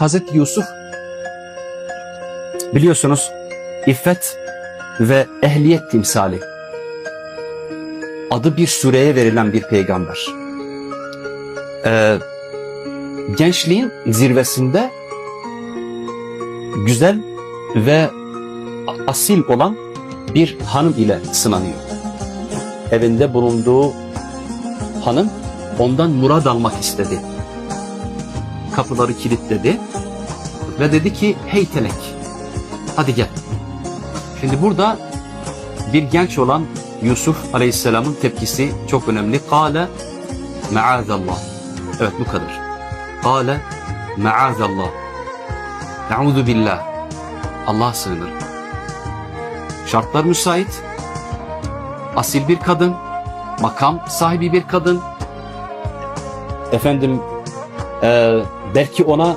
Hazreti Yusuf biliyorsunuz iffet ve ehliyet timsali. Adı bir süreye verilen bir peygamber. Ee, gençliğin zirvesinde güzel ve asil olan bir hanım ile sınanıyor. Evinde bulunduğu hanım ondan murad almak istedi. Kapıları kilitledi ve dedi ki hey telek hadi gel. Şimdi burada bir genç olan Yusuf Aleyhisselam'ın tepkisi çok önemli. Kale maazallah. Evet bu kadar. Kale maazallah. Euzu billah. Allah sığınır. Şartlar müsait. Asil bir kadın. Makam sahibi bir kadın. Efendim e, belki ona